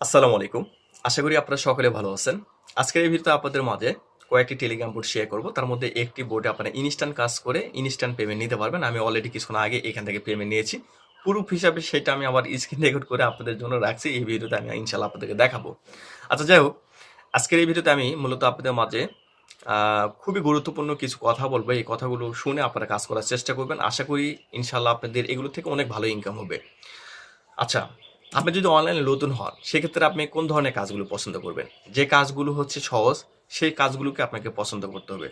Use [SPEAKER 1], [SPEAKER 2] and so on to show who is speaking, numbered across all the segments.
[SPEAKER 1] আসসালামু আলাইকুম। আশা করি আপনারা সকলে ভালো আছেন। আজকের এই ভিডিওতে আপনাদের মাঝে কয়েকটি টেলিগ্রাম বোর্ড শেয়ার করব। তার মধ্যে একটি বোর্ডে আপনারা ইনস্ট্যান্ট কাজ করে ইনস্ট্যান্ট পেমেন্ট নিতে পারবেন। আমি অলরেডি কিছুক্ষণ আগে এখান থেকে পেমেন্ট নিয়েছি। প্রুফ হিসাবে সেটা আমি আবার স্ক্রিন রেকর্ড করে আপনাদের জন্য রাখছি। এই ভিডিওতে আমি ইনশাল্লাহ আপনাদেরকে দেখাবো। আচ্ছা যাই হোক, আজকের এই ভিডিওতে আমি মূলত আপনাদের মাঝে খুবই গুরুত্বপূর্ণ কিছু কথা বলব। এই কথাগুলো শুনে আপনারা কাজ করার চেষ্টা করবেন। আশা করি ইনশাল্লাহ আপনাদের এগুলো থেকে অনেক ভালো ইনকাম হবে। আচ্ছা আপনি যদি অনলাইনে নতুন হন, সেক্ষেত্রে আপনি কোন ধরনের কাজগুলো পছন্দ করবেন? যে কাজগুলো হচ্ছে সহজ, সেই কাজগুলোকে আপনাকে পছন্দ করতে হবে।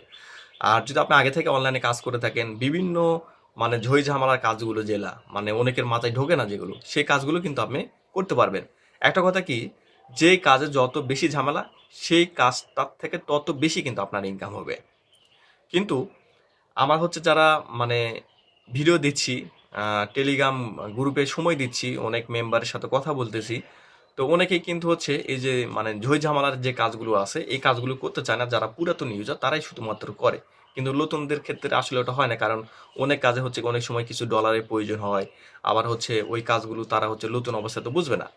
[SPEAKER 1] আর যদি আপনি আগে থেকে অনলাইনে কাজ করে থাকেন, বিভিন্ন মানে ঝই ঝামেলার কাজগুলো জেলা মানে অনেকের মাথায় ঢোকে না যেগুলো, সেই কাজগুলো কিন্তু আপনি করতে পারবেন। একটা কথা কি? যে কাজে যত বেশি ঝামেলা, সেই কাজটার থেকে তত বেশি কিন্তু আপনার ইনকাম হবে। কিন্তু আমার হচ্ছে যারা মানে ভিডিও দিচ্ছি টেলিগ্রাম গ্রুপে সময় দিচ্ছি, অনেক মেম্বারের সাথে কথা বলতেছি। তো অনেকেই কিন্তু হচ্ছে এই যে মানে ঝই ঝামেলার যে কাজগুলো আছে, এই কাজগুলো করতে চায় না। যারা পুরাতন ইউজার তারাই শুধুমাত্র করে। কিন্তু নতুনদের ক্ষেত্রে আসলে ওটা হয় না, কারণ অনেক কাজে হচ্ছে অনেক সময় কিছু ডলারের প্রয়োজন হয়। আবার হচ্ছে ওই কাজগুলো তারা হচ্ছে নতুন অবস্থায় তো বুঝবে না।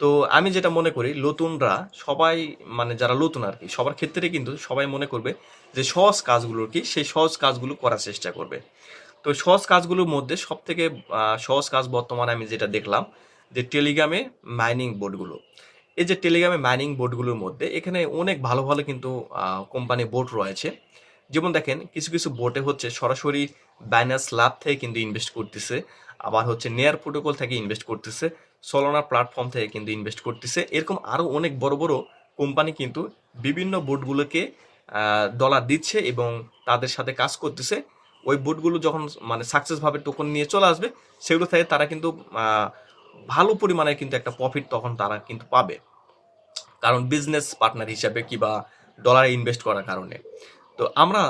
[SPEAKER 1] তো আমি যেটা মনে করি, নতুনরা সবাই মানে যারা নতুন আর কি, সবার ক্ষেত্রে কিন্তু সবাই মনে করবে যে সহজ কাজগুলো কি, সেই সহজ কাজগুলো করার চেষ্টা করবে। তো সহজ কাজগুলোর মধ্যে সব থেকে সহজ কাজ বর্তমানে আমি যেটা দেখলাম, যে টেলিগ্রামে মাইনিং বোর্ডগুলো এই যে টেলিগ্রামে মাইনিং বোর্ডগুলোর মধ্যে এখানে অনেক ভালো ভালো কিন্তু কোম্পানি বোর্ড রয়েছে। যেমন দেখেন, কিছু কিছু বোর্ডে হচ্ছে সরাসরি বাইনাস লাভ থেকে কিন্তু ইনভেস্ট করতেছে, আবার হচ্ছে নেয়ার প্রোটোকল থেকে ইনভেস্ট করতেছে সলোনা প্ল্যাটফর্ম থেকে কিন্তু ইনভেস্ট করতেছে। এরকম আরও অনেক বড় বড় কোম্পানি কিন্তু বিভিন্ন বোর্ডগুলোকে ডলার দিচ্ছে এবং তাদের সাথে কাজ করতেছে। ওই বোর্ডগুলো যখন মানে সাকসেসভাবে টোকন নিয়ে চলে আসবে, সেগুলো থেকে তারা কিন্তু ভালো পরিমাণে কিন্তু একটা প্রফিট তখন তারা কিন্তু পাবে। কারণ বিজনেস পার্টনার হিসাবে কিবা ডলারে ইনভেস্ট করার কারণে। তো আমরা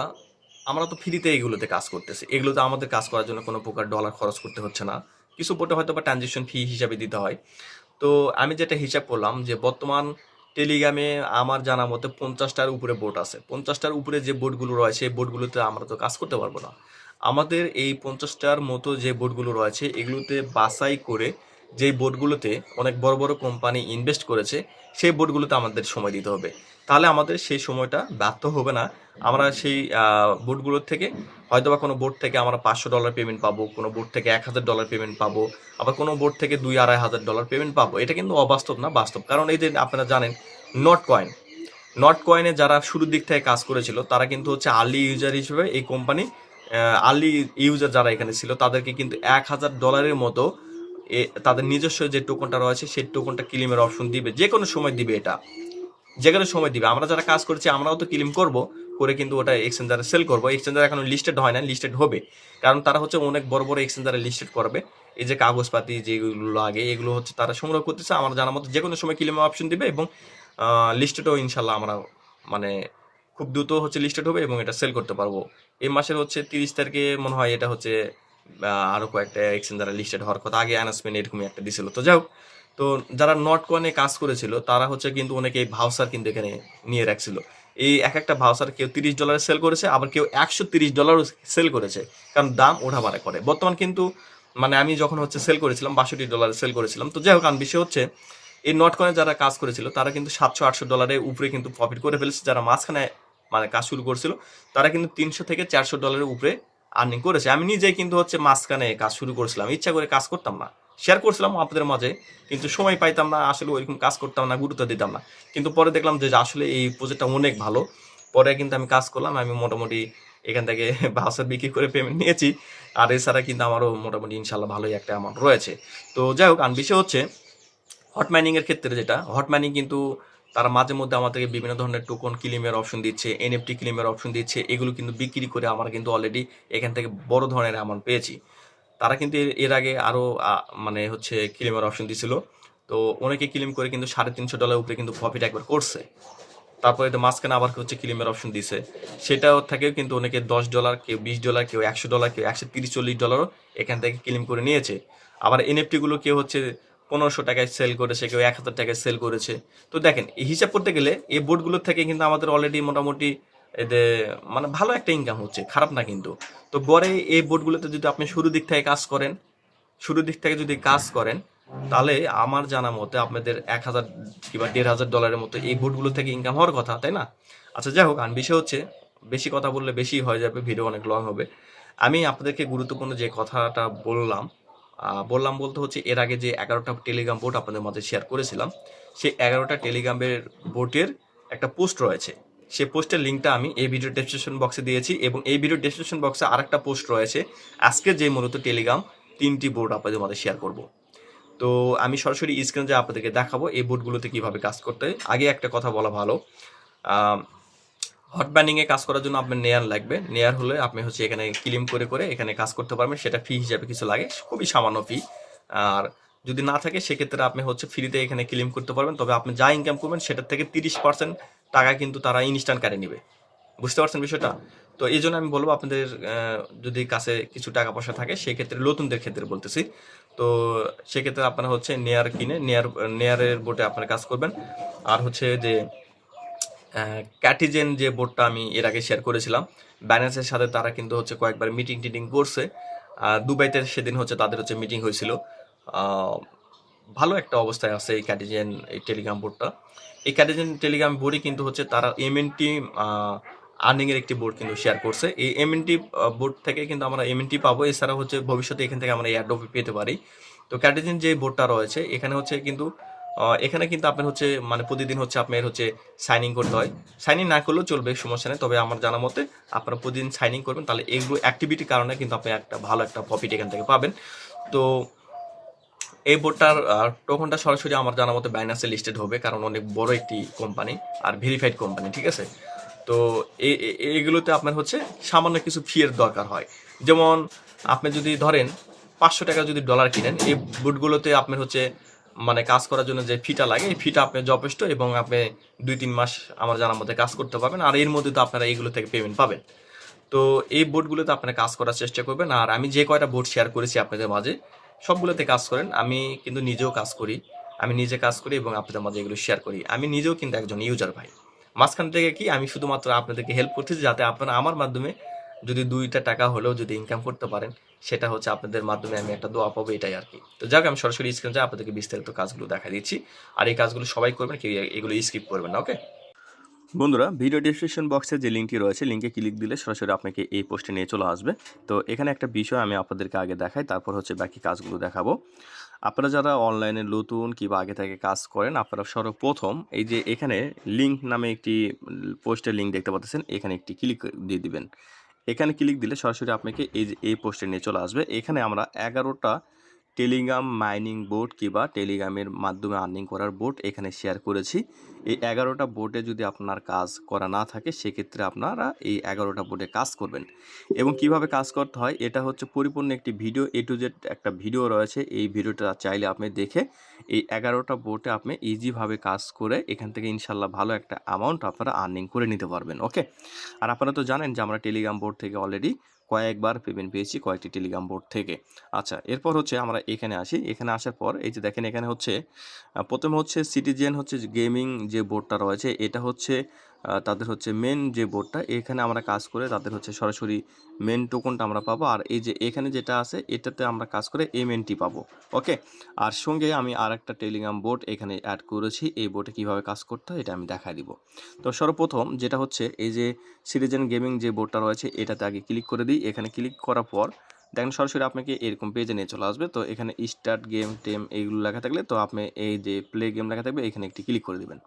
[SPEAKER 1] আমরা তো ফ্রিতে এগুলোতে কাজ করতেছি। এগুলোতে আমাদের কাজ করার জন্য কোনো প্রকার ডলার খরচ করতে হচ্ছে না। কিছু বোটে হয়তো বা ট্রানজেকশন ফি হিসাবে দিতে হয়। তো আমি যেটা হিসাব করলাম যে বর্তমান টেলিগ্রামে আমার জানা মতে পঞ্চাশটার উপরে বোর্ড আছে। পঞ্চাশটার উপরে যে বোর্ডগুলো রয়েছে সেই বোর্ডগুলোতে আমরা তো কাজ করতে পারব না। আমাদের এই পঞ্চাশটার মতো যে বোর্ডগুলো রয়েছে, এগুলোতে বাছাই করে যেই বোর্ডগুলোতে অনেক বড় বড় কোম্পানি ইনভেস্ট করেছে, সেই বোর্ডগুলোতে আমাদের সময় দিতে হবে। তাহলে আমাদের সেই সময়টা ব্যর্থ হবে না। আমরা সেই বোর্ডগুলোর থেকে হয়তো বা কোনো বোর্ড থেকে আমরা পাঁচশো ডলার পেমেন্ট পাবো, কোনো বোর্ড থেকে এক হাজার ডলার পেমেন্ট পাবো, আবার কোনো বোর্ড থেকে দুই আড়াই হাজার ডলার পেমেন্ট পাবো। এটা কিন্তু অবাস্তব না, বাস্তব। কারণ এই যে আপনারা জানেন নট কয়েন নট কয়েনে যারা শুরুর দিক থেকে কাজ করেছিল, তারা কিন্তু হচ্ছে আর্লি ইউজার হিসেবে এই কোম্পানি আর্লি ইউজার যারা এখানে ছিল, তাদেরকে কিন্তু এক হাজার ডলারের মতো তাদের নিজস্ব যে টোকনটা রয়েছে, সেই টোকনটা ক্লিমের অপশন দিবে। যে কোনো সময় দিবে এটা। যে কোনো সময় দিবে। আমরা যারা কাজ করছি আমরাও তো ক্লিম করব করে কিন্তু ওটা এক্সচেঞ্জারে সেল করব। এক্সচেঞ্জার এখন লিস্টেড হয় না লিস্টেড হবে। কারণ তারা হচ্ছে অনেক বড় বড় এক্সচেঞ্জারে লিস্টেড করবে। এই যে কাগজপাতি যেগুলো লাগে এগুলো হচ্ছে তারা সংগ্রহ করতেছে। আমার জানা মতো যে কোনো সময় ক্লিমের অপশন দিবে এবং লিস্টেডও ইনশাল্লাহ আমরা মানে খুব দ্রুত হচ্ছে লিস্টেড হবে এবং এটা সেল করতে পারব। এই মাসের হচ্ছে তিরিশ তারিখে মনে হয় এটা হচ্ছে আহ, আরও কয়েকটা এক্সচেঞ্জারে লিস্টেড হওয়ার কথা। আগে অ্যানাউন্সমেন্ট এরকমই একটা দিছিল। তো যাই হোক তো যারা নট কয়েনে কাজ করেছিল, তারা হচ্ছে কিন্তু অনেকে এই ভাউসার কিন্তু এখানে নিয়ে রাখছিল। এই এক একটা ভাউসার কেউ তিরিশ ডলারে সেল করেছে, আবার কেউ একশো তিরিশ ডলারও সেল করেছে, কারণ দাম ওঠা বাড়া করে। বর্তমান কিন্তু মানে আমি যখন হচ্ছে সেল করেছিলাম, বাষট্টি ডলারে সেল করেছিলাম। তো যাই হোক, কারণ বিষয় হচ্ছে, এই নট কয়েনে যারা কাজ করেছিল, তারা কিন্তু সাতশো আটশো ডলারের উপরে কিন্তু প্রফিট করে ফেলেছে। যারা মাঝখানে মানে কাজ শুরু করেছিল, তারা কিন্তু তিনশো থেকে চারশো ডলারের উপরে আর্নিং করেছে। আমি নিজেই কিন্তু হচ্ছে মাঝখানে কাজ শুরু করেছিলাম, ইচ্ছা করে কাজ করতাম না। শেয়ার করছিলাম আপনাদের মাঝে, কিন্তু সময় পাইতাম না, আসলে ওইরকম কাজ করতাম না, গুরুত্ব দিতাম না। কিন্তু পরে দেখলাম যে আসলে এই প্রজেক্টটা অনেক ভালো। পরে কিন্তু আমি কাজ করলাম, আমি মোটামুটি এখান থেকে ভাউচার বিক্রি করে পেমেন্ট নিয়েছি। আর এছাড়া কিন্তু আমারও মোটামুটি ইনশাল্লাহ ভালোই একটা অ্যামাউন্ট রয়েছে। তো যাই হোক, আর বিষয় হচ্ছে হট মাইনিং এর ক্ষেত্রে যেটা হট মাইনিং কিন্তু তারা মাঝে মধ্যে আমাদেরকে বিভিন্ন ধরনের টোকন ক্লিমের অপশন দিচ্ছে এনএফটি ক্লিমের অপশন দিচ্ছে, এগুলো কিন্তু বিক্রি করে আমরা কিন্তু অলরেডি এখান থেকে বড় ধরনের অ্যামাউন্ট পেয়েছি। তারা কিন্তু এর- আগে আরও মানে হচ্ছে ক্লিমের অপশন দিছিল। তো অনেকে ক্লিম করে কিন্তু সাড়ে তিনশো ডলার উপরে কিন্তু প্রফিট একবার করছে। তারপরে তো মাঝখানে আবার হচ্ছে ক্লিমের অপশন দিছে। সেটাও থেকেও কিন্তু অনেকে দশ ডলার কেউ বিশ ডলার কেউ একশো ডলার কেউ একশো তিরিশ চল্লিশ ডলারও এখান থেকে ক্লিম করে নিয়েছে। আবার এনএফটি গুলো কেউ হচ্ছে পনেরোশো টাকায় সেল করেছে, কেউ এক হাজার টাকায় সেল করেছে। তো দেখেন হিসাব করতে গেলে এই বোর্ডগুলোর থেকে কিন্তু আমাদের অলরেডি মোটামুটি এতে মানে ভালো একটা ইনকাম হচ্ছে, খারাপ না কিন্তু। তো গড়ে এই বোর্ডগুলোতে যদি আপনি শুরু দিক থেকে কাজ করেন শুরুর দিক থেকে যদি কাজ করেন, তাহলে আমার জানা মতে আপনাদের এক হাজার কিংবা দেড় হাজার ডলারের মতো এই বুটগুলো থেকে ইনকাম হওয়ার কথা, তাই না? আচ্ছা যাই হোক আর বিষয় হচ্ছে, বেশি কথা বললে বেশি হয়ে যাবে ভিডিও অনেক লং হবে। আমি আপনাদেরকে গুরুত্বপূর্ণ যে কথাটা বললাম বললাম বলতে হচ্ছে, এর আগে যে এগারোটা টেলিগ্রাম বোর্ড আপনাদের মাঝে শেয়ার করেছিলাম, সেই এগারোটা টেলিগ্রামের বোর্ডের একটা পোস্ট রয়েছে। সেই পোস্টের লিঙ্কটা আমি এই ভিডিও ডেসক্রিপশন বক্সে দিয়েছি এবং এই ভিডিও ডেসক্রিপশন বক্সে আরেকটা পোস্ট রয়েছে। আজকে যে মূলত টেলিগ্রাম তিনটি বোর্ড আপনাদের মধ্যে শেয়ার করব। তো আমি সরাসরি স্ক্রিনে যে আপনাদেরকে দেখাবো এই বোর্ডগুলোতে কীভাবে কাজ করতে আগে একটা কথা বলা ভালো হট ব্যান্ডিংয়ে কাজ করার জন্য আপনার নেয়ার লাগবে। নেয়ার হলে আপনি হচ্ছে এখানে ক্লিম করে করে এখানে কাজ করতে পারবেন। সেটা ফি হিসাবে কিছু লাগে, খুবই সামান্য ফি আর যদি না থাকে, সেক্ষেত্রে আপনি হচ্ছে ফ্রিতে এখানে ক্লেম করতে পারবেন। তবে আপনি যা ইনকাম করবেন, সেটার থেকে তিরিশ পার্সেন্ট টাকা কিন্তু তারা ইনস্ট্যান্ট কাটে নেবে। বুঝতে পারছেন বিষয়টা? তো এই জন্য আমি বলব আপনাদের যদি কাছে কিছু টাকা পয়সা থাকে, সেক্ষেত্রে নতুনদের ক্ষেত্রে বলতেছি। তো সেক্ষেত্রে আপনারা হচ্ছে নেয়ার কিনে, নেয়ার, নেয়ারের বোটে আপনারা কাজ করবেন। আর হচ্ছে যে ক্যাটিজেন যে বোর্ডটা আমি এর আগে শেয়ার করেছিলাম ব্যানার্সের সাথে তারা কিন্তু হচ্ছে কয়েকবার মিটিং টিটিং করছে। আর দুবাইতে সেদিন হচ্ছে তাদের হচ্ছে মিটিং হয়েছিল। ভালো একটা অবস্থায় আছে এই ক্যাটিজেন, এই টেলিগ্রাম বোর্ডটা। এই ক্যাটিজেন টেলিগ্রাম বোর্ডই কিন্তু হচ্ছে তারা এমএনটি আর্নিং এর একটি বোর্ড কিন্তু শেয়ার করছে। এই এমএনটি বোর্ড থেকে কিন্তু আমরা এমএনটি পাবো। এছাড়া হচ্ছে ভবিষ্যতে এখান থেকে আমরা অ্যাডোবি পেতে পারি। তো ক্যাটিজেন যে বোর্ডটা রয়েছে, এখানে হচ্ছে কিন্তু এখানে কিন্তু আপনার হচ্ছে মানে প্রতিদিন হচ্ছে আপনার হচ্ছে সাইন ইন করতে হয়। সাইন ইন না করলেও চলবে, সমস্যা নেই। তবে আমার জানা মতে আপনারা প্রতিদিন সাইন ইন করবেন। তাহলে এগুলো অ্যাক্টিভিটির কারণে কিন্তু আপনি একটা ভালো একটা প্রফিট এখান থেকে পাবেন। তো এই বোর্ডটার টোকনটা সরাসরি আমার জানা মতে বাইনাসে লিস্টেড হবে, কারণ অনেক বড় একটি কোম্পানি আর ভেরিফাইড কোম্পানি ঠিক আছে? তো এই এই- এইগুলোতে আপনার হচ্ছে সামান্য কিছু ফিয়ের দরকার হয়। যেমন আপনি যদি ধরেন পাঁচশো টাকা যদি ডলার কিনেন, এই বুটগুলোতে আপনার হচ্ছে মানে কাজ করার জন্য যে ফিটা লাগে, এই ফিটা আপনি যথেষ্ট এবং আপনি দুই তিন মাস আমার জানার মধ্যে কাজ করতে পারবেন আর এর মধ্যে তো আপনারা এইগুলো থেকে পেমেন্ট পাবেন। তো এই বোর্ডগুলোতে আপনারা কাজ করার চেষ্টা করবেন আর আমি যে কয়টা বোর্ড শেয়ার করেছি আপনাদের মাঝে সবগুলোতে কাজ করেন, আমি কিন্তু নিজেও কাজ করি, আমি নিজে কাজ করি এবং আপনাদের মাঝে এগুলো শেয়ার করি। আমি নিজেও কিন্তু একজন ইউজার ভাই। মাঝখান থেকে কি, আমি শুধুমাত্র আপনাদেরকে হেল্প করতেছি যাতে আপনারা আমার মাধ্যমে যদি দুইটা টাকা হলেও যদি ইনকাম করতে পারেন, সেটা হচ্ছে আপনাদের মাধ্যমে আমি একটা দোয়া পাবো এটাই আর কি তো যাক, আমি সরাসরি স্ক্রিনে আপনাদেরকে বিস্তারিত কাজগুলো দেখা দিচ্ছি। আর এই কাজগুলো সবাই করবেন, কেউ এগুলো স্কিপ করবেন না ওকে বন্ধুরা ভিডিও ডিসক্রিপশন বক্সে যে লিঙ্কটি রয়েছে লিঙ্কে ক্লিক দিলে সরাসরি আপনাকে এই পোস্টে নিয়ে চলে আসবে। তো এখানে একটা বিষয় আমি আপনাদেরকে আগে দেখাই, তারপর হচ্ছে বাকি কাজগুলো দেখাবো। আপনারা যারা অনলাইনে নতুন কিংবা আগে থেকে কাজ করেন, আপনারা সর্বপ্রথম এই যে এখানে লিঙ্ক নামে একটি পোস্টের লিঙ্ক দেখতে পাচ্ছেন, এখানে একটি ক্লিক দিয়ে দিবেন। এখানে ক্লিক দিলে সরাসরি আপনাকে এই যে, এই পোস্টে নিয়ে চলে আসবে। এখানে আমরা এগারোটা টেলিগ্রাম মাইনিং বোর্ড কিংবা টেলিগ্রামের মাধ্যমে আর্নিং করার বোর্ড এখানে শেয়ার করেছি। এই এগারোটা বোর্ডে যদি আপনার কাজ করা না থাকে, সেক্ষেত্রে আপনারা এই এগারোটা বোর্ডে কাজ করবেন। এবং কীভাবে কাজ করতে হয়, এটা হচ্ছে পরিপূর্ণ একটি ভিডিও। এ টু জেড একটা ভিডিও রয়েছে, এই ভিডিওটা চাইলে আপনি দেখে এই এগারোটা বোর্ডে আপনি ইজিভাবে কাজ করে এখান থেকে ইনশাল্লাহ ভালো একটা অ্যামাউন্ট আপনারা আর্নিং করে নিতে পারবেন ওকে আর আপনারা তো জানেন যে আমরা টেলিগ্রাম বোর্ড থেকে অলরেডি কয়েকবার পেমেন্ট পেয়েছি কয়েকটি টেলিগ্রাম বোর্ড থেকে। আচ্ছা এরপর হচ্ছে আমরা এখানে আসি। এখানে আসার পর এই যে দেখেন এখানে হচ্ছে প্রথমে হচ্ছে সিটিজেন হচ্ছে গেমিং যে বোর্ডটা রয়েছে, এটা হচ্ছে তাদের হচ্ছে মেন যে বোর্ডটা এখানে আমরা কাজ করে তাদের হচ্ছে সরাসরি মেন টোকনটা আমরা পাবো। আর এই যে এখানে যেটা আছে, এটাতে আমরা কাজ করে এমএনটি পাবো। ওকে আর সঙ্গে আমি আর একটা টেলিগ্রাম বোর্ড এখানে অ্যাড করেছি। এই বোর্ডে কীভাবে কাজ করতে হয়, এটা আমি দেখাই দিব। তো সর্বপ্রথম যেটা হচ্ছে, এই যে সিটিজেন গেমিং যে বোর্ডটা রয়েছে, এটাতে আগে ক্লিক করে দিই। এখানে ক্লিক করার পর, দেখেন সরাসরি আপনাকে এরকম পেজে নিয়ে চলে আসবে। তো এখানে স্টার্ট গেম টেম এইগুলো লেখা থাকলে, তো আপনি এই যে প্লে গেম লেখা থাকবে, এখানে একটি ক্লিক করে দিবেন।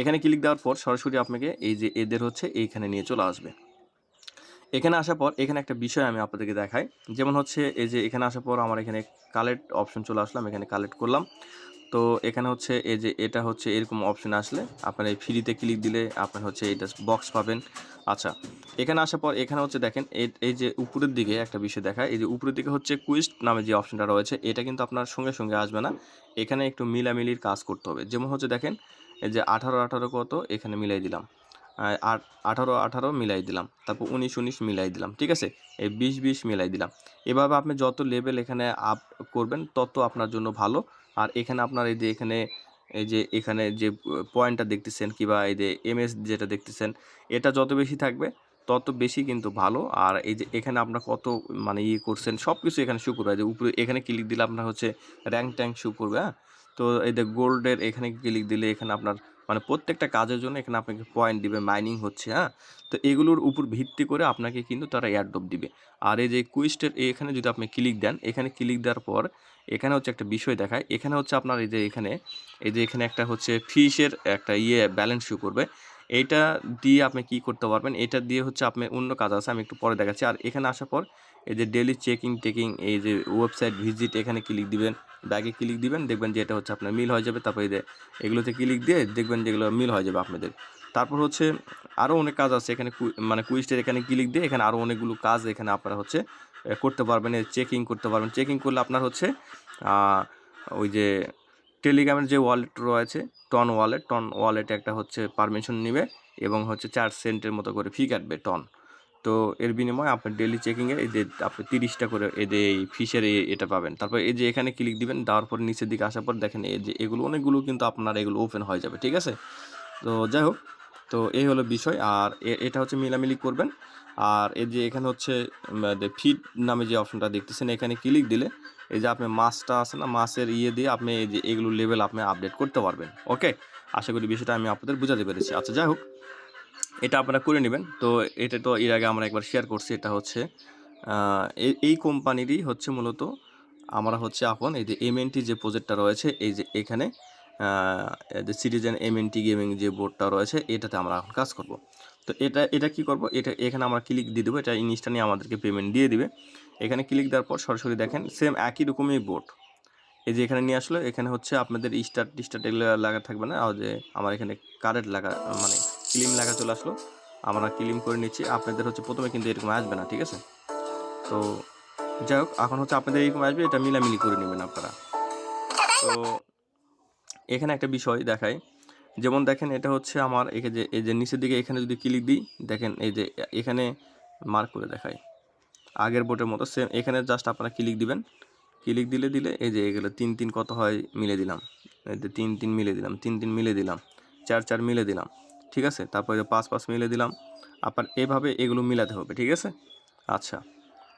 [SPEAKER 1] এখানে ক্লিক দেওয়ার পর সরাসরি আপনাকে এই যে এদের হচ্ছে এইখানে নিয়ে চলে আসবে। এখানে আসার পর এখানে একটা বিষয় আমি আপনাদেরকে দেখাই। যেমন হচ্ছে এই যে এখানে আসার পর আমার এখানে কালেক্ট অপশন চলে আসলাম এখানে কালেক্ট করলাম। তো এখানে হচ্ছে এই যে এটা হচ্ছে এরকম অপশন আসলে আপনার এই ফ্রিতে ক্লিক দিলে আপনার হচ্ছে এটা বক্স পাবেন। আচ্ছা এখানে আসার পর এখানে হচ্ছে দেখেন এই- যে উপরের দিকে একটা বিষয় দেখায়, এই যে উপরের দিকে হচ্ছে কুইস্ট নামে যে অপশনটা রয়েছে, এটা কিন্তু আপনার সঙ্গে সঙ্গে আসবে না। এখানে একটু মিলামিলির কাজ করতে হবে। যেমন হচ্ছে দেখেন এই যে আঠারো আঠারো কত, এখানে মিলাই দিলাম। আঠারো আঠারো মিলাই দিলাম। তারপর উনিশ উনিশ মিলাই দিলাম, ঠিক আছে? এই বিশ বিশ মিলাই দিলাম। এভাবে আপনি যত লেভেল এখানে আপ করবেন, তত আপনার জন্য ভালো। আর এখানে আপনার এই যে এখানে, এই যে এখানে যে পয়েন্টটা দেখতেছেন কিংবা এই যে এমএস যেটা দেখতেছেন, এটা যত বেশি থাকবে, তত বেশি কিন্তু ভালো। আর এই যে এখানে আপনার কত মানে ইয়ে করছেন সব কিছু এখানে শো করবে যে উপরে এখানে ক্লিক দিলে আপনার হচ্ছে র্যাঙ্ক ট্যাঙ্ক শো করবে হ্যাঁ? তো এই যে গোল্ডের এখানে ক্লিক দিলে এখানে আপনার মানে প্রত্যেকটা কাজের জন্য এখানে আপনাকে পয়েন্ট দিবে মাইনিং হচ্ছে হ্যাঁ? তো এগুলোর উপর ভিত্তি করে আপনাকে কিন্তু তারা এয়ারড্রপ দিবে। আর এই যে কুইস্টের এখানে যদি আপনি ক্লিক দেন, এখানে ক্লিক দেওয়ার পর এখানে হচ্ছে একটা বিষয় দেখায়, এখানে হচ্ছে আপনার এই যে এখানে, এই যে এখানে একটা হচ্ছে ফিশের একটা ইয়ে ব্যালেন্স শো করবে। এইটা দিয়ে আপনি কি করতে পারবেন? এটা দিয়ে হচ্ছে আপনি অন্য কাজ আছে, আমি একটু পরে দেখাচ্ছি। আর এখানে আসার পর এই যে ডেলি চেকিং টেকিং এই যে ওয়েবসাইট ভিজিট এখানে ক্লিক দিবেন ব্যাগে ক্লিক দিবেন, দেখবেন যে এটা হচ্ছে আপনার মিল হয়ে যাবে, তারপর যে এগুলোতে ক্লিক দিয়ে দেখবেন যে এগুলো মিল হয়ে যাবে আপনাদের। তারপর হচ্ছে আরও অনেক কাজ আছে, এখানে মানে কুইস্টের এখানে ক্লিক দিয়ে এখানে আরও অনেকগুলো কাজ এখানে আপনারা হচ্ছে করতে পারবেন চেকিং করতে পারবেন। চেকিং করলে আপনার হচ্ছে ওই যে টেলিগ্রামের যে ওয়ালেট রয়েছে টন ওয়ালেট টন ওয়ালেটে একটা হচ্ছে পারমিশন নেবে এবং হচ্ছে চার সেন্টের মতো করে ফি কাটবে টন তো এর বিনিময়ে আপনি ডেলি চেকিংয়ে এই যে আপনি তিরিশটা করে এই যে এই ফিশের এটা পাবেন। তারপর এই যে এখানে ক্লিক দিবেন, দেওয়ার পর নিচের দিকে আসার পর দেখেন এই যে এগুলো, অনেকগুলো কিন্তু আপনার এগুলো ওপেন হয়ে যাবে, ঠিক আছে? তো যাই হোক, তো এই হলো বিষয়। আর এটা হচ্ছে মিলামিলি করবেন। আর এই যে এখানে হচ্ছে ফিড নামে যে অপশনটা দেখতেছেন, এখানে ক্লিক দিলে এই যে আপনি মাছটা আছে না, মাছের ইয়ে দিয়ে আপনি এই যে এগুলো লেভেল আপনি আপডেট করতে পারবেন ওকে আশা করি বিষয়টা আমি আপনাদের বোঝাতে পেরেছি। আচ্ছা যাই হোক এটা আপনারা করে নেবেন। তো এটা তো এর আগে আমরা একবার শেয়ার করছি, এটা হচ্ছে এই- কোম্পানিরই হচ্ছে মূলত আমরা হচ্ছে এখন এই যে এমএনটি যে প্রজেক্টটা রয়েছে, এই যে এখানে যে সিটিজেন এমএনটি গেমিং যে বোর্ডটা রয়েছে, এটাতে আমরা এখন কাজ করব। তো এটা এটা কি করব? এটা, এখানে আমরা ক্লিক দিয়ে দেবো, এটা ইনস্ট্যান্টলি আমাদেরকে পেমেন্ট দিয়ে দিবে। এখানে ক্লিক দেওয়ার পর সরাসরি দেখেন সেম একই রকমই বোর্ড এই যে এখানে নিয়ে আসলো, এখানে হচ্ছে আপনাদের স্টার্ট টিস্টার্ট এগুলো লাগা থাকবে না যে আমার এখানে কারেন্ট লাগা মানে ক্লিম লাগা চলে আসলো। আমরা ক্লিম করে নিচ্ছি। আপনাদের হচ্ছে প্রথমে কিন্তু এরকম আসবে না, ঠিক আছে? তো যাই হোক, এখন হচ্ছে আপনাদের এরকম আসবে, এটা মিলামিলি করে নেবেন আপনারা। তো এখানে একটা বিষয় দেখায় যেমন দেখেন, এটা হচ্ছে আমার এই যে এই যে নিচের দিকে এখানে যদি ক্লিক দিই, দেখেন এই যে এখানে মার্ক করে দেখায় আগের বোটের মতো সেম এখানে জাস্ট আপনারা ক্লিক দিবেন। ক্লিক দিলে দিলে এই যে এগুলো তিন তিন কত হয় মিলে দিলাম। এই যে তিন তিন মিলে দিলাম, তিন তিন মিলে দিলাম, চার চার মিলে দিলাম। ঠিক আছে? তারপরে পাঁচ পাঁচ মিলে দিলাম। আবার এভাবে এগুলো মিলাতে হবে, ঠিক আছে? আচ্ছা।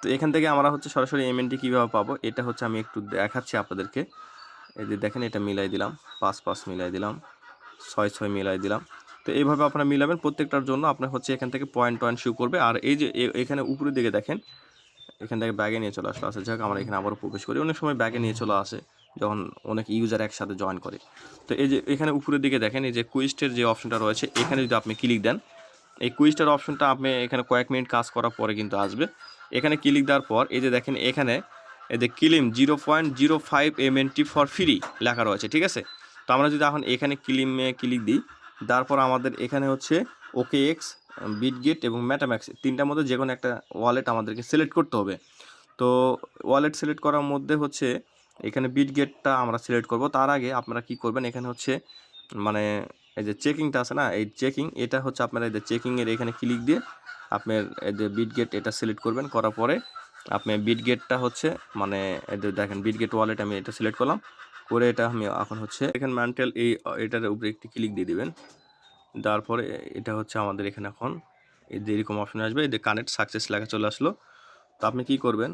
[SPEAKER 1] তো এখান থেকে আমরা হচ্ছে সরাসরি এমএনটি কীভাবে পাবো? এটা হচ্ছে আমি একটু দেখাচ্ছি আপনাদেরকে। এই যে দেখেন, এটা মিলাই দিলাম। পাঁচ পাঁচ মিলাই দিলাম। ছয় ছয় মিলাই দিলাম। তো এইভাবে আপনারা মিলাবেন। প্রত্যেকটার জন্য আপনার হচ্ছে এখান থেকে পয়েন্ট পয়েন্ট শু করবে। আর এই যে এখানে উপরের দিকে দেখেন এখান থেকে ব্যাগে নিয়ে চলে আসলো। আচ্ছা যাক, আমরা এখানে আবারও প্রবেশ করি। অনেক সময় ব্যাগে নিয়ে চলে আসে যখন অনেক ইউজার একসাথে জয়েন করে। তো এই যে এখানে উপরের দিকে দেখেন, এই যে কুইস্টের যে অপশনটা রয়েছে, এখানে যদি আপনি ক্লিক দেন, এই কুইস্টের অপশনটা আপনি এখানে কয়েক মিনিট কাজ করার পরে কিন্তু আসবে। এখানে ক্লিক দেওয়ার পর এই যে দেখেন, এখানে এই যে claim zero point zero five M N T for free লেখা রয়েছে, ঠিক আছে? তো আমরা যদি এখন এখানে ক্লিমে ক্লিক দিই, তারপর আমাদের এখানে হচ্ছে ওকে এক্স বিটগেট এবং ম্যাটাম্যাক্স তিনটার মধ্যে যে কোনো একটা ওয়ালেট আমাদেরকে সিলেক্ট করতে হবে। তো ওয়ালেট সিলেক্ট করার মধ্যে হচ্ছে এখানে বিটগেটটা আমরা সিলেক্ট করব। তার আগে আপনারা কি করবেন, এখানে হচ্ছে মানে এই যে চেকিংটা আছে না, এই চেকিং এটা হচ্ছে আপনারা এই যে চেকিংয়ের এখানে ক্লিক দিয়ে আপনার এই যে বিটগেট এটা সিলেক্ট করবেন। করার পরে আপনি বিটগেটটা হচ্ছে মানে যে দেখেন বিটগেট ওয়ালেট আমি এটা সিলেক্ট করলাম। করে এটা আমি এখন হচ্ছে এখানে ম্যান্টেল এই, এটার উপরে একটি ক্লিক দিয়ে দিবেন। দেওয়ার পরে এটা হচ্ছে আমাদের এখানে এখন। এই যে এরকম অপশন আসবে, এই যে কানেক্ট সাকসেস লেখা চলে আসলো। তো আপনি কি করবেন?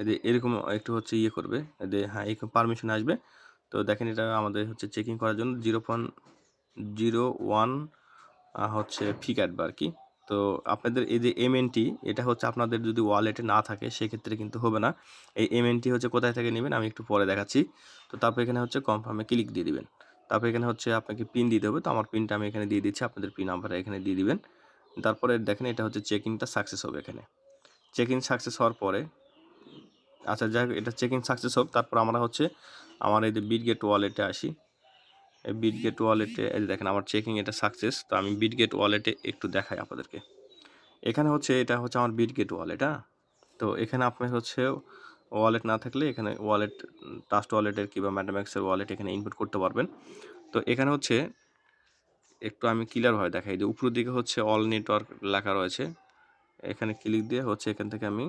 [SPEAKER 1] এই যে এরকম একটু হচ্ছে ইয়ে করবে, এই যে হ্যাঁ এরকম পারমিশন আসবে। তো দেখেন এটা আমাদের হচ্ছে চেকিং করার জন্য জিরো পয়েন্ট জিরো ওয়ান হচ্ছে ফি কাটবে আর কি। তো আপনাদের এই যে এমএনটি এটা হচ্ছে আপনাদের যদি ওয়ালেটে না থাকে, সেক্ষেত্রে কিন্তু হবে না। এই এমএনটি হচ্ছে কোথায় থেকে নেবেন? আমি একটু পরে দেখাচ্ছি। তো তারপর এখানে হচ্ছে কনফার্মে ক্লিক দিয়ে দিবেন। তারপর এখানে হচ্ছে আপনাকে পিন দিতে হবে। তো আমার পিনটা আমি এখানে দিয়ে দিচ্ছি। আপনাদের পিন নাম্বারটা এখানে দিয়ে দিবেন। তারপরে দেখেন এটা হচ্ছে চেকিংটা সাকসেস হবে এখানে। চেকিং সাকসেস হওয়ার পরে আচ্ছা যাই এটা চেকিং সাকসেস হোক। তারপর আমরা হচ্ছে আমার এই যে বিটগেট ওয়ালেটে আসি। এই বিটগেট ওয়ালেটে এই যে দেখেন আমার চেকিং এটা সাকসেস তো আমি বিটগেট ওয়ালেটে একটু দেখাই আপনাদেরকে। এখানে হচ্ছে এটা হচ্ছে আমার বিটগেট ওয়ালেট হ্যাঁ? তো এখানে আপনার হচ্ছে ওয়ালেট না থাকলে এখানে ওয়ালেট ট্রাস্ট ওয়ালেটের কিংবা ম্যাটাম্যাক্সের ওয়ালেট এখানে ইনপুট করতে পারবেন। তো এখানে হচ্ছে একটু আমি ক্লিয়ারভাবে দেখাই যে উপরের দিকে হচ্ছে অল নেটওয়ার্ক লেখা রয়েছে। এখানে ক্লিক দিয়ে হচ্ছে এখান থেকে আমি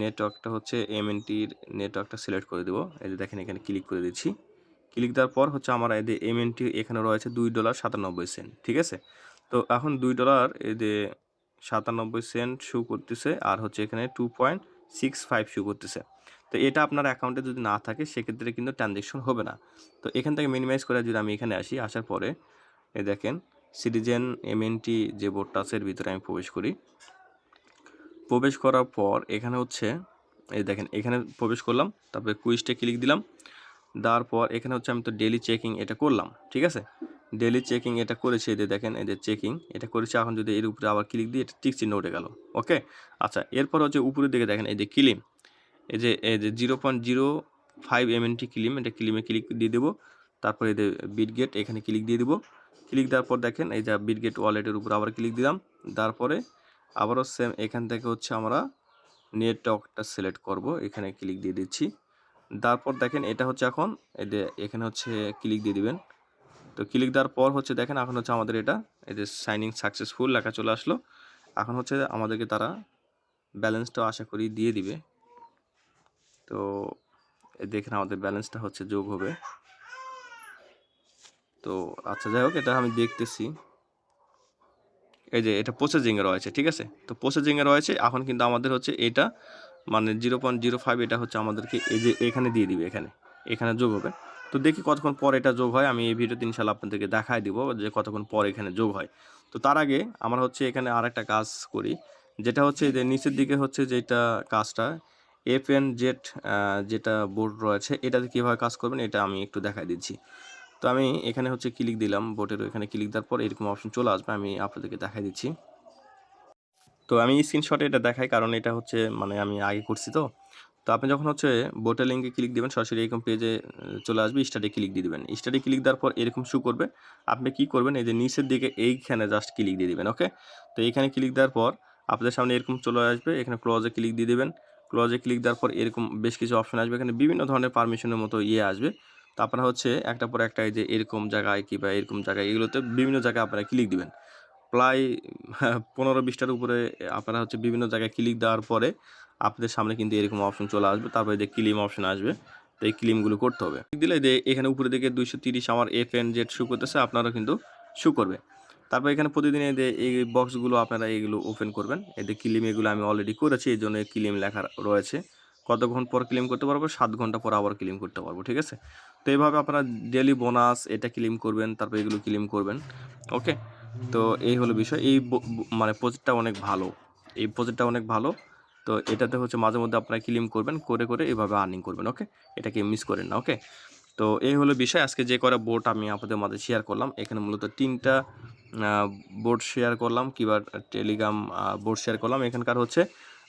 [SPEAKER 1] নেটওয়ার্কটা হচ্ছে এমএনটির নেটওয়ার্কটা সিলেক্ট করে দেবো। এই যে দেখেন এখানে ক্লিক করে দিচ্ছি। ক্লিক দেওয়ার পর হচ্ছে আমার এই যে এমএনটি এখানে রয়েছে দুই ডলার সাতানব্বই সেন্ট ঠিক আছে? তো এখন দুই ডলার এই যে সাতানব্বই সেন্ট শু করতেছে আর হচ্ছে এখানে two point six five show করতেছে। তো এটা আপনার অ্যাকাউন্টে যদি না থাকে, সেক্ষেত্রে কিন্তু ট্রানজ্যাকশন হবে না। তো এখান থেকে মিনিমাইজ করে যদি আমি এখানে আসি, আসার পরে এ দেখেন সিটিজেন এমএনটি যে বোর্ডটা আছে, এর ভিতরে আমি প্রবেশ করি। প্রবেশ করার পর এখানে হচ্ছে, এই দেখেন, এখানে প্রবেশ করলাম, তারপরে কুইজটা ক্লিক দিলাম। দেওয়ার পর এখানে হচ্ছে আমি তো ডেলি চেকিং এটা করলাম, ঠিক আছে? ডেলি চেকিং এটা করেছে যে দেখেন যে চেকিং এটা করেছে। এখন যদি এর উপরে আবার ক্লিক দিই এটা টিক চিহ্ন উঠে গেল ওকে আচ্ছা এরপর হচ্ছে উপরের দিকে দেখেন, এই যে ক্লিম এই যে এই যে zero point zero five MNT claim এটা ক্লিমে ক্লিক দিয়ে দেবো। তারপরে যে বিটগেট এখানে ক্লিক দিয়ে দেবো। ক্লিক দেওয়ার পর দেখেন, এই যে বিটগেট ওয়ালেটের উপর আবার ক্লিক দিলাম। তারপরে আবারও সেম এখান থেকে হচ্ছে আমরা নেটওয়ার্কটা সিলেক্ট করব। এখানে ক্লিক দিয়ে দিচ্ছি। তারপর দেখেন, এটা হচ্ছে এখন যে এখানে হচ্ছে ক্লিক দিয়ে দিবেন। তো ক্লিক দেওয়ার পর হচ্ছে দেখেন এখন হচ্ছে আমাদের এটা, এই যে সাইনিং সাকসেসফুল লেখা চলে আসলো। এখন হচ্ছে আমাদেরকে তারা ব্যালেন্সটাও আশা করি দিয়ে দিবে। তো দেখেন আমাদের ব্যালেন্সটা হচ্ছে যোগ হবে। তো আচ্ছা যাই হোক, এটা আমি দেখতেছি। এই যে এটা প্রসেসিংয়ে রয়েছে, ঠিক আছে? তো প্রসেসিংয়ে রয়েছে, এখন কিন্তু আমাদের হচ্ছে এটা মানে জিরো পয়েন্ট জিরো ফাইভ এটা হচ্ছে আমাদেরকে এই যে এখানে দিয়ে দিবে, এখানে। এখানে যোগ হবে। তো দেখি কতক্ষণ পর এটা যোগ হয়। আমি এই ভিডিওতে ইনশাল্লাহ আপনাদেরকে দেখাই দিব যে কতক্ষণ পর এখানে যোগ হয়। তো তার আগে আমরা হচ্ছে এখানে আর একটা কাজ করি, যেটা হচ্ছে যে নিচের দিকে হচ্ছে যেটা কাজটা এফ এন জেড যেটা বোর্ড রয়েছে, এটাতে কীভাবে কাজ করবেন এটা আমি একটু দেখাই দিচ্ছি। তো আমি এখানে হচ্ছে ক্লিক দিলাম বোটের এখানে ক্লিক দেওয়ার পর এরকম অপশন চলে আসবে, আমি আপনাদেরকে দেখাই দিচ্ছি। তো আমি স্ক্রিনশটে এটা দেখাই, কারণ এটা হচ্ছে মানে আমি আগে করছি তো। তো আপনি যখন হচ্ছে বোটের লিঙ্কে ক্লিক দেবেন, সরাসরি এরকম পেজে চলে আসবে স্টাডি ক্লিক দিয়ে দিবেন। স্টাডি ক্লিক দেওয়ার পর এরকম শু করবে। আপনি কি করবেন? এই যে নিচের দিকে এইখানে জাস্ট ক্লিক দিয়ে দিবেন ওকে তো এইখানে ক্লিক দেওয়ার পর আপনাদের সামনে এরকম চলে আসবে। এখানে ক্লোজে ক্লিক দিয়ে দিবেন। ক্লোজে ক্লিক দেওয়ার পর এরকম বেশ কিছু অপশন আসবে। এখানে বিভিন্ন ধরনের পারমিশনের মতো ইয়ে আসবে। তো আপনারা হচ্ছে একটা পর একটা এই যে এরকম জায়গায় কিংবা এরকম জায়গায় এগুলোতে বিভিন্ন জায়গায় আপনারা ক্লিক দিবেন। প্রায় পনেরো বিশটার উপরে আপনারা হচ্ছে বিভিন্ন জায়গায় ক্লিক দেওয়ার পরে আপনাদের সামনে কিন্তু এরকম অপশন চলে আসবে। তারপরে যে ক্লিম অপশন আসবে, তো এই ক্লিমগুলো করতে হবে। দিলে যে এখানে উপরে দিকে দুইশো তিরিশ আমার এফ এন জেড শু করতেছে আপনারা কিন্তু শু করবে। তারপর এখানে প্রতিদিন এই এই বক্সগুলো আপনারা এইগুলো ওপেন করবেন। যে ক্লিম এগুলো আমি অলরেডি করেছি, এই জন্য ক্লিম লেখা রয়েছে। কতক্ষণ পর ক্লেম করতে পারব? সাত ঘণ্টা পর আবার ক্লেম করতে পারব, ঠিক আছে? তো এইভাবে আপনারা ডেলি বোনাস এটা ক্লেম করবেন, তারপর এগুলো ক্লেম করবেন ওকে তো এই হলো বিষয়। এই মানে প্রজেক্টটা অনেক ভালো। এই প্রজেক্টটা অনেক ভালো। তো এটাতে হচ্ছে মাঝে মধ্যে আপনারা ক্লিম করবেন, করে করে এভাবে আর্নিং করবেন ওকে এটাকে মিস করেন না ওকে তো এই হলো বিষয়। আজকে যে করা বোর্ড আমি আপনাদের মাঝে শেয়ার করলাম, এখানে মূলত তিনটা বোর্ড শেয়ার করলাম, কিংবা টেলিগ্রাম বোর্ড শেয়ার করলাম। এখানকার হচ্ছে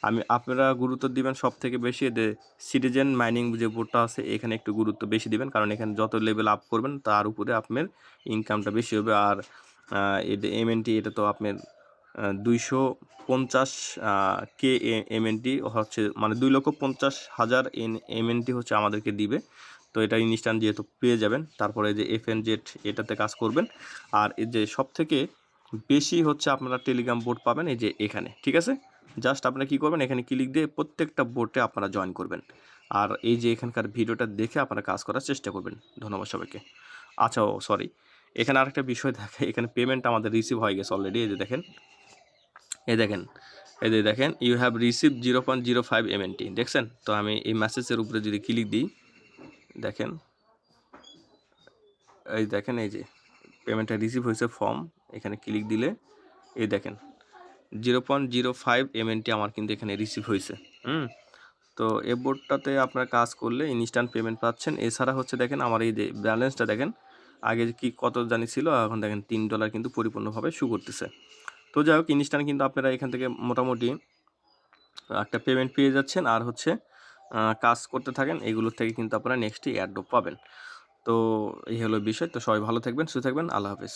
[SPEAKER 1] আমি, আপনারা গুরুত্ব দিবেন সব থেকে বেশি। যে সিটিজেন মাইনিং যে বোর্ডটা আছে, এখানে একটু গুরুত্ব বেশি দিবেন, কারণ এখানে যত লেভেল আপ করবেন, তার উপরে আপনার ইনকামটা বেশি হবে। আর এটা এমএনটি এটা তো আপনার দুইশো পঞ্চাশ কে এমএনটি হচ্ছে মানে দুই লক্ষ পঞ্চাশ হাজার এন এমএনটি হচ্ছে আমাদেরকে দিবে। তো এটা ইনস্ট্যান্ট যেহেতু পেয়ে যাবেন, তারপরে যে এফ এন জেড এটাতে কাজ করবেন। আর এই যে সব থেকে বেশি হচ্ছে আপনারা টেলিগ্রাম বোর্ড পাবেন এই যে এখানে, ঠিক আছে? জাস্ট আপনারা কী করবেন, এখানে ক্লিক দিয়ে প্রত্যেকটা বোর্ডে আপনারা জয়েন করবেন। আর এই যে এখানকার ভিডিওটা দেখে আপনারা কাজ করার চেষ্টা করবেন। ধন্যবাদ সবাইকে। আচ্ছা ও সরি এখানে আরেকটা বিষয় দেখে, এখানে পেমেন্ট আমাদের রিসিভ হয়ে গেছে অলরেডি এই যে দেখেন। এই দেখেন, এই যে দেখেন you have receive zero point zero five MNT দেখছেন? তো আমি এই মেসেজের উপরে যদি ক্লিক দিই, দেখেন, এই দেখেন, এই যে পেমেন্টটা রিসিভ হয়েছে ফর্ম এখানে ক্লিক দিলে, এই দেখেন zero point zero five MNT আমার কিন্তু এখানে রিসিভ হয়েছে, হুম? তো এ বোর্ডটাতে আপনার কাজ করলে ইনস্ট্যান্ট পেমেন্ট পাচ্ছেন। এছাড়া হচ্ছে দেখেন, আমার এই যে ব্যালেন্সটা দেখেন, আগে কি কত জানি ছিল, এখন দেখেন তিন ডলার কিন্তু পরিপূর্ণভাবে শু করতেছে। তো যাই হোক ইনস্ট্যান্ট কিন্তু আপনারা এখান থেকে মোটামুটি একটা পেমেন্ট পেয়ে যাচ্ছেন। আর হচ্ছে কাজ করতে থাকেন, এগুলোর থেকে কিন্তু আপনারা নেক্সটই অ্যাডও পাবেন। তো এই হলো বিষয়। তো সবাই ভালো থাকবেন, সুস্থ থাকবেন। আল্লাহ হাফেজ।